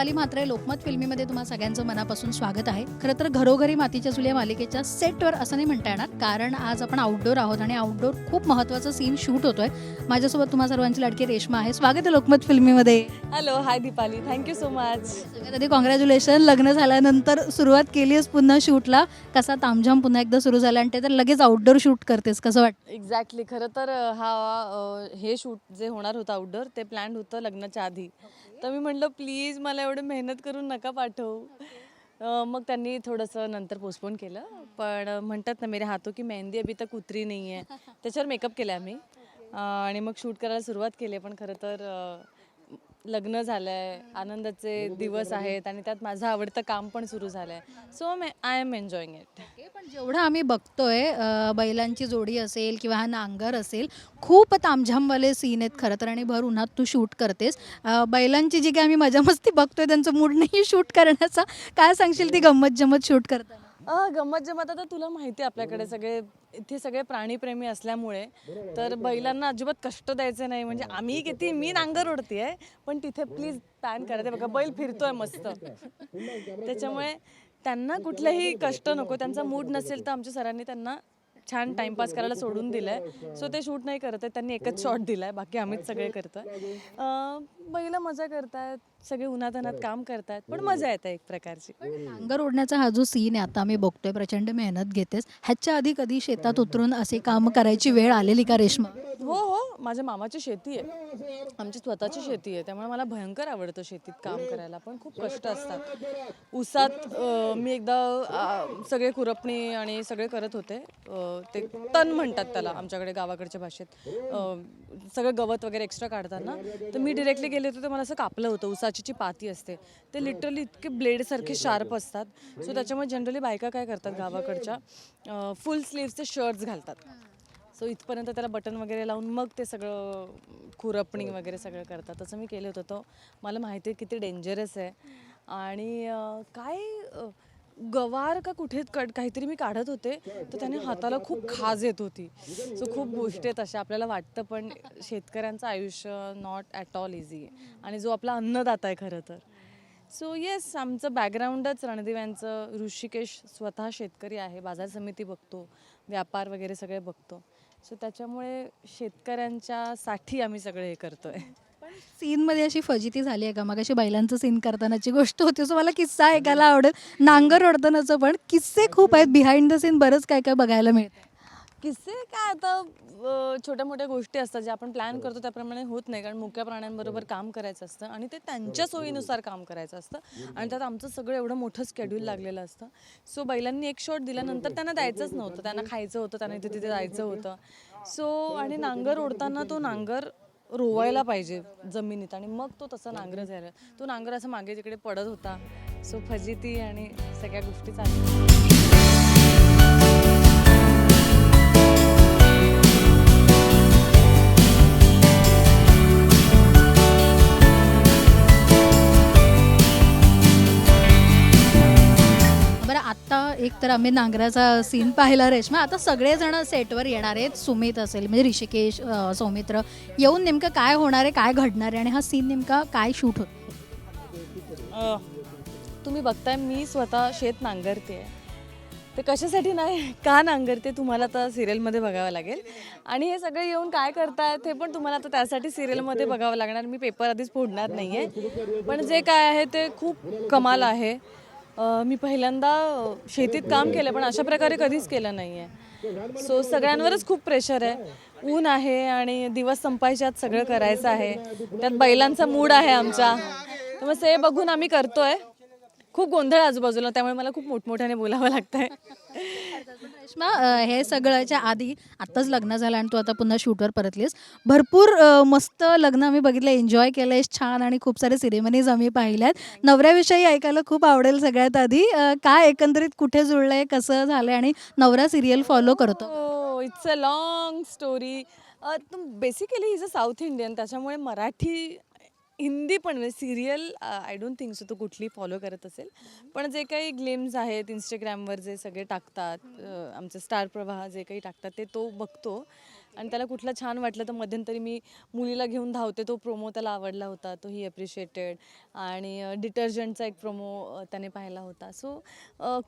तुम्हा सगळ्यांचं मनापासून स्वागत आहे. खरं तर घरोघरी मातीच्या चुल्या मालिकेच्या सेटवर असं नाही म्हणता येणार कारण आज आपण आउटडोर आहोत आणि आउटडोर खूप महत्त्वाचा सीन शूट होतोय. माझ्यासोबत तुम्हा सर्वांची लाडकी रेश्मा आहे. स्वागत आहे Lokmat फिल्मीमध्ये. Hello hi Deepali thank you so much सगळ्यात आधी कॉंग्रॅच्युलेशन लग्न झाल्यानंतर सुरुवात केली आहेस पुन्हा शूटला कसा तामझाम पुन्हा एकदा सुरू झाला आणि ते तर लगेच आउटडोर शूट करतेस कसं वाटतं? एक्झॅक्टली खरं तर हा हे शूट जे होणार होतं आउटडोर ते प्लॅन होतं लग्नाच्या आधी. तर मी म्हटलं प्लीज मला एवढं मेहनत करून नका पाठवू. मग त्यांनी थोडंसं नंतर पोस्टपोन केलं. पण म्हणतात ना मेरे हातो की मेहंदी अभी तक उतरी नाही आहे त्याच्यावर मेकअप केला आम्ही. आणि मग शूट करायला सुरुवात केली पण खरं तर लग्न झालं आहे आनंदाचे दिवस आहेत आणि त्यात माझं आवडतं काम पण सुरू झालं आहे so I am enjoying it पण जेवढं आम्ही बघतोय अं, बैलांची जोडी असेल किंवा हा नांगर असेल खूप तामझामवाले सीन आहेत खरं तर. आणि भर उन्हात तू शूट करतेस. अं, बैलांची जी काही आम्ही मजा मस्ती बघतोय त्यांचं मूड नाही शूट करण्याचा. काय सांगशील ती गंमत जमत शूट करताना? अ, गंमत जमत आता तुला माहिती आहे आपल्याकडे सगळे इथे सगळे प्राणीप्रेमी असल्यामुळे तर बैलांना अजिबात कष्ट द्यायचे नाही. म्हणजे आम्ही किती मी नांगर ओढते पण तिथे प्लीज पॅन करते बघा बैल फिरतोय मस्त. त्याच्यामुळे त्यांना कुठलेही कष्ट नको त्यांचा मूड नसेल तर आमच्या सरांनी त्यांना छान टाइमपास करायला सोडून दिलंय. सो ते शूट नाही करत आहेत त्यांनी एकच शॉट दिलाय बाकी आम्हीच सगळे करतोय. अं, बैल मजा करतायत. सगळे उन्हातानात काम करतायत पण मजा येते एक प्रकारची. नांगर ओढण्याचा हा जो सीन आहे आता आम्ही बघतोय प्रचंड मेहनत घेतेस. ह्याच्या आधी कधी शेतात उतरून असे काम करायची वेळ आलेली का रेश्मा? हो हो. माझ्या मामाची शेती आहे. आमची स्वतःची शेती आहे. त्यामुळे मला भयंकर आवडतं शेतीत काम करायला. पण खूप कष्ट असतात. ऊसात अं, मी एकदा अं, सगळे खुरपणी आणि सगळे करत होते. अं, ते तण म्हणतात त्याला आमच्याकडे गावाकडच्या भाषेत. अं, सगळं गवत वगैरे एक्स्ट्रा काढताना. तर मी डिरेक्टली गेले होते तर मला असं कापलं होतं. ऊसाची जी पाती असते. ते लिटरली इतके ब्लेडसारखे शार्प असतात. सो त्याच्यामुळे जनरली बायका काय करतात गावाकडच्या? फुल स्लीव्सचे शर्ट्स घालतात. सो इथपर्यंत त्याला बटन वगैरे लावून मग ते सगळं खुरपणी वगैरे सगळं करतात. तसं मी केलं होतं तो. मला माहिती आहे किती डेंजरस आहे. आणि काय गवार का कुठे कट काहीतरी मी काढत होते तर त्याने हाताला खूप खाज येत होती. सो खूप गोष्टी आहेत अशा आपल्याला वाटतं पण शेतकऱ्यांचं आयुष्य नॉट ॲट ऑल इझी आहे. आणि जो आपला अन्नदाता आहे खरं तर. सो येस आमचं बॅकग्राऊंडच रणदिव्यांचं ऋषिकेश स्वतः शेतकरी आहे बाजार समिती बघतो व्यापार वगैरे सगळे बघतो. सो त्याच्यामुळे शेतकऱ्यांच्यासाठी आम्ही सगळे हे करतो आहे सीन मध्ये अशी फजिती झाली आहे का? मग अशी बैलांचं सीन करतानाची गोष्ट होती सो मला किस्सा ऐकायला आवडेल. नांगर ओढतानाचं पण. किस्से खूप आहेत. बिहाइंड द सीन बरंच काय काय बघायला मिळतं किस्से काय आता छोट्या मोठ्या गोष्टी असतात ज्या आपण प्लॅन करतो त्याप्रमाणे होत नाही. कारण मुक्या प्राण्यांबरोबर काम करायचं असतं आणि ते त्यांच्या सोयीनुसार काम करायचं असतं. आणि त्यात आमचं सगळं एवढं मोठं स्केड्यूल लागलेलं असतं. सो बैलांनी एक शॉट दिल्यानंतर त्यांना द्यायचंच नव्हतं. त्यांना खायचं होतं त्यांना इथे तिथे जायचं होतं. सो आणि नांगर ओढताना तो नांगर रोवायला पाहिजे जमिनीत. आणि मग तो तसा नांगर झाला. तो नांगर असं मागे तिकडे पडत होता. सो फजिती आणि सगळ्या गोष्टी चालू. तर आम्ही नांगराचा सीन पाहिला रेश्मा. आता सगळेजण सेटवर येणार आहेत. सुमित असेल म्हणजे ऋषिकेश सौमित्र. येऊन नेमकं काय होणार आहे काय घडणार आहे आणि हा सीन नेमका काय शूट होतो? अ, तुम्ही बघताय मी स्वतः शेत नांगरते. ते कशासाठी नाही का नांगरते तुम्हाला आता सिरियलमध्ये बघावं लागेल. आणि हे सगळे येऊन काय करतायत हे पण तुम्हाला आता त्यासाठी सिरियलमध्ये बघावं लागणार. मी पेपर आधीच फोडणार नाही आहे पण जे काय आहे ते खूप कमाल आहे. मी पहिल्यांदा शेतीत काम केलं पण अशा प्रकारे कधीच केलं नाही आहे सो सगळ्यांवरच खूप प्रेशर आहे. ऊन आहे आणि दिवस संपायच्यात सगळं करायचं आहे. त्यात बैलांचा मूड आहे आमचा मग ते बघून आम्ही करतोय. खूप गोंधळ आजूबाजूला त्यामुळे मला खूप मोठमोठ्याने बोलावं लागतंय. रेश्मा हे सगळ्याच्या आधी आत्ताच लग्न झालं आणि तू आता पुन्हा शूटवर परतलीस. भरपूर अं, मस्त लग्न आम्ही बघितलं एन्जॉय केलंय छान आणि खूप सारे सिरेमनीज आम्ही पाहिल्यात. नवऱ्याविषयी ऐकायला खूप आवडेल सगळ्यात आधी. अं, काय एकंदरीत कुठे जुळलंय कसं झालंय आणि नवरा सिरियल फॉलो करतो? हो it's a long story basically is a South Indian त्याच्यामुळे मराठी हिंदी पण म्हणजे serial I don't think so तो कुठली फॉलो करत असेल. पण जे काही ग्लेम्स आहेत इंस्टाग्रामवर जे सगळे टाकतात आमचे स्टार प्रवाह जे काही टाकतात ते तो बघतो. आणि त्याला कुठलं छान वाटलं तर मध्यंतरी मी मुलीला घेऊन धावते तो प्रोमो त्याला आवडला होता तो ही अप्रिशिएटेड आणि डिटर्जंटचा एक प्रोमो त्याने पाहिला होता. सो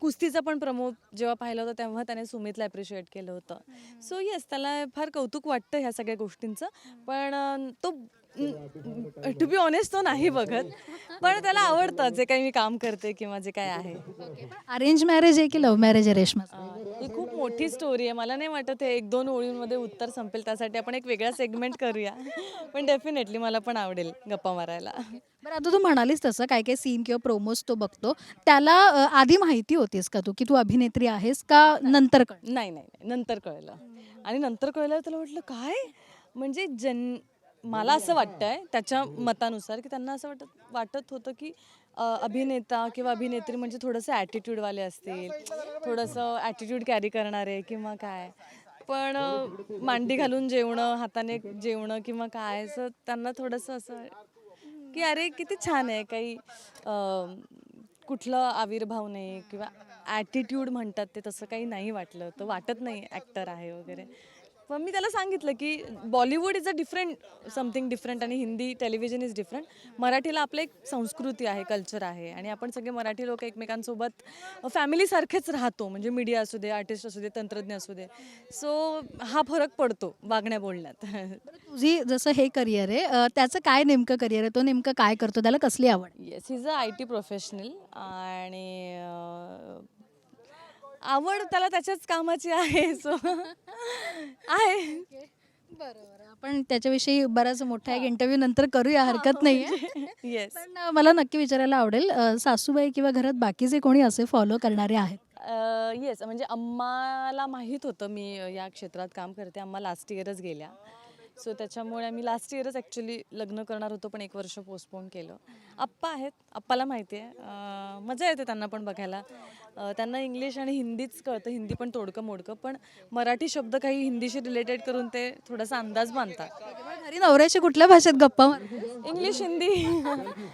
कुस्तीचा पण प्रोमो जेव्हा पाहिला होता तेव्हा त्याने सुमितला अप्रिशिएट केलं होतं. सो येस त्याला फार कौतुक वाटतं ह्या सगळ्या गोष्टींचं. पण तो टू बी ऑनेस्ट तो नाही बघत. पण त्याला आवडतं जे काही मी काम करते किंवा जे काय आहे. अरेंज मॅरेज आहे की लव्ह मॅरेज आहे रेश्मा ही खूप मोठी स्टोरी आहे. मला नाही वाटत हे एक दोन ओळींमध्ये उत्तर संपेल त्यासाठी आपण एक वेगळा सेगमेंट करूया. पण डेफिनेटली मला पण आवडेल गप्पा मारायला. बरं आता तू म्हणालीस तसं काय काय सीन किंवा प्रोमोज तो बघतो. त्याला अ, आधी माहिती होतीस का तू की तू अभिनेत्री आहेस का नंतर कळ नाही नाही नाही. नंतर कळलं. आणि नंतर कळलं त्याला वाटलं काय? म्हणजे जन मला असं वाटतंय त्याच्या मतानुसार की त्यांना असं वाटत वाटत होतं की अ, अभिनेता किंवा अभिनेत्री म्हणजे थोडंसं ॲटिट्यूडवाले असतील थोडंसं ॲटिट्यूड कॅरी करणारे किंवा काय. पण अ, मांडी घालून जेवणं हाताने जेवणं किंवा काय असं त्यांना थोडंसं असं की अरे किती छान आहे. काही कुठलं आविर्भाव नाही किंवा ॲटिट्यूड म्हणतात ते तसं काही नाही वाटलं. तर वाटत नाही ॲक्टर आहे वगैरे. पण मी त्याला सांगितलं की Bollywood is a different something different आणि हिंदी टेलिव्हिजन इज डिफरंट. मराठीला आपलं एक संस्कृती आहे कल्चर आहे आणि आपण सगळे मराठी लोक एकमेकांसोबत फॅमिलीसारखेच राहतो. म्हणजे मीडिया असू दे आर्टिस्ट असू दे तंत्रज्ञ असू दे. सो हा फरक पडतो वागण्या बोलण्यात. तुझी जसं हे करिअर आहे त्याचं काय नेमकं करिअर आहे? तो नेमकं काय करतो? त्याला कसली आवड? Yes is a I T professional आणि आवड त्याला त्याच्याच कामाची आहे सो. आहे. बरोबर. आपण त्याच्याविषयी बराच मोठा एक इंटरव्ह्यू नंतर करूया हरकत नाही येस पण अ, मला नक्की विचारायला आवडेल अ, सासूबाई किंवा घरात बाकीचे कोणी असे फॉलो करणारे आहेत? येस म्हणजे अम्माला माहीत होतं मी या क्षेत्रात काम करते. अम्मा लास्ट इयरच गेल्या. सो त्याच्यामुळे आम्ही लास्ट इयरच ॲक्च्युली लग्न करणार होतो पण एक वर्ष पोस्टपोन केलं. आप्पा आहेत आप्पाला माहिती आहे. मजा येते त्यांना पण बघायला. त्यांना इंग्लिश आणि हिंदीच कळतं. हिंदी पण तोडकं मोडकं पण मराठी शब्द काही हिंदीशी रिलेटेड करून ते थोडासा अंदाज बांधतात. घरी नवऱ्याशी कुठल्या भाषेत गप्पा इंग्लिश हिंदी.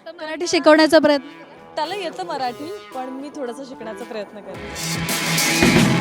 मराठी शिकवण्याचा प्रयत्न त्याला येतं मराठी पण मी थोडंसं शिकण्याचा प्रयत्न करते.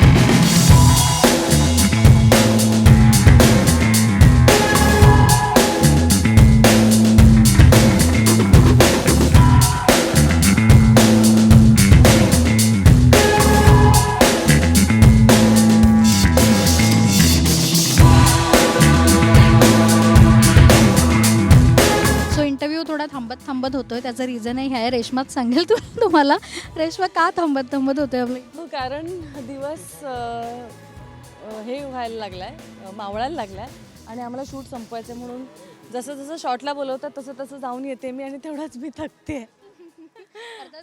थांबत होतोय. त्याचं रिझन आहे ह्या रेशमात सांगेल तू तुम्हाला. रेशमा का थांबत थांबत होतोय आपलं? हो कारण दिवस अ, हे व्हायला लागलाय. अ, मावळायला लागलाय. आणि आम्हाला शूट संपवायचं आहे म्हणून जसं जसं शॉटला बोलवतात तसं तसं जाऊन येते मी आणि तेवढाच मी थकते.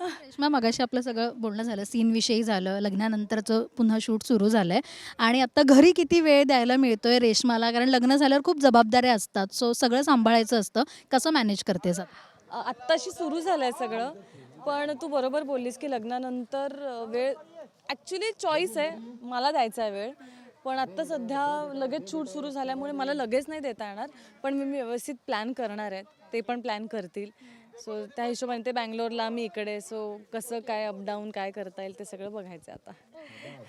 रेश्मा मगाशी आपलं सगळं बोलणं झालं सीन विषयी झालं लग्नानंतरचं पुन्हा शूट सुरू झालंय. आणि आता घरी किती वेळ द्यायला मिळतोय रेशमाला? कारण लग्न झाल्यावर खूप जबाबदाऱ्या असतात. सो सगळं सांभाळायचं असतं. कसं मॅनेज करतेस आता? आत्ताशी सुरू झालंय सगळं. पण तू बरोबर बोललीस की लग्नानंतर वेळ ॲक्च्युली चॉईस आहे. मला द्यायचा आहे वेळ. पण आत्ता सध्या लगेच शूट सुरू झाल्यामुळे मला लगेच नाही देता येणार. पण मी व्यवस्थित प्लॅन करणार आहेत ते पण प्लॅन करतील. सो त्या हिशोबाने ते बँगलोरला मी इकडे सो कसं काय अपडाऊन काय करता येईल ते सगळं बघायचं आहे आता.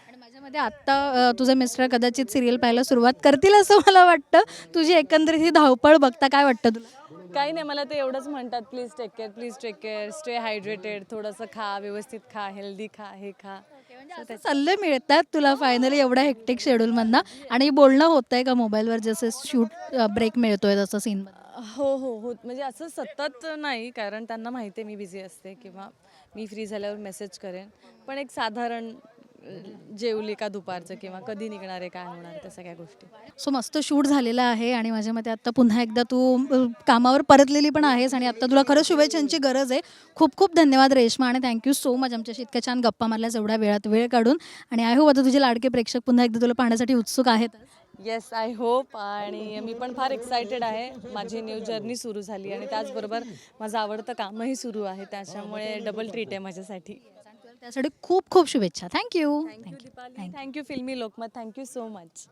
आणि माझ्यामध्ये आत्ता तुझे मिस्टर कदाचित सिरियल पाहायला सुरुवात करतील असं मला वाटतं. तुझी एकंदरीत ही धावपळ बघता काय वाटतं तुला? काही नाही मला ते एवढंच म्हणतात please take care please take care stay hydrated थोडंसं खा व्यवस्थित खा हेल्दी खा हे खा. असे सल्ले मिळतात तुला फायनली एवढ्या हेक्टिक शेड्यूलमधनं आणि बोलणं होतंय का मोबाईलवर जसं शूट ब्रेक मिळतोय तसं सीन हो हो हो. म्हणजे असं सतत नाही कारण त्यांना माहिती आहे मी बिझी असते किंवा मी फ्री झाल्यावर मेसेज करेन. पण एक साधारण जेवली का दुपारचं किंवा कधी निघणार आहे काय होणार त्या सगळ्या गोष्टी. सो मस्त शूट झालेलं आहे आणि माझ्या मते आता पुन्हा एकदा तू अ, कामावर परतलेली पण आहेस आणि आता तुला खरंच शुभेच्छांची गरज आहे. खूप खूप धन्यवाद रेश्मा आणि थँक्यू सो मच आमच्याशी इतक्या छान गप्पा मारल्यास एवढ्या वेळात वेळ काढून. आणि आय होप आता तुझे लाडके प्रेक्षक पुन्हा एकदा तुला पाहण्यासाठी उत्सुक आहेत. येस आय होप आणि मी पण फार एक्सायटेड आहे. माझी न्यू जर्नी सुरू झाली आणि त्याचबरोबर माझं आवडतं कामही सुरू आहे. त्याच्यामुळे डबल ट्रीट आहे माझ्यासाठी. त्यासाठी खूप खूप शुभेच्छा. थँक्यू थँक्यू थँक्यू फिल्मी लोकमत थँक्यू सो मच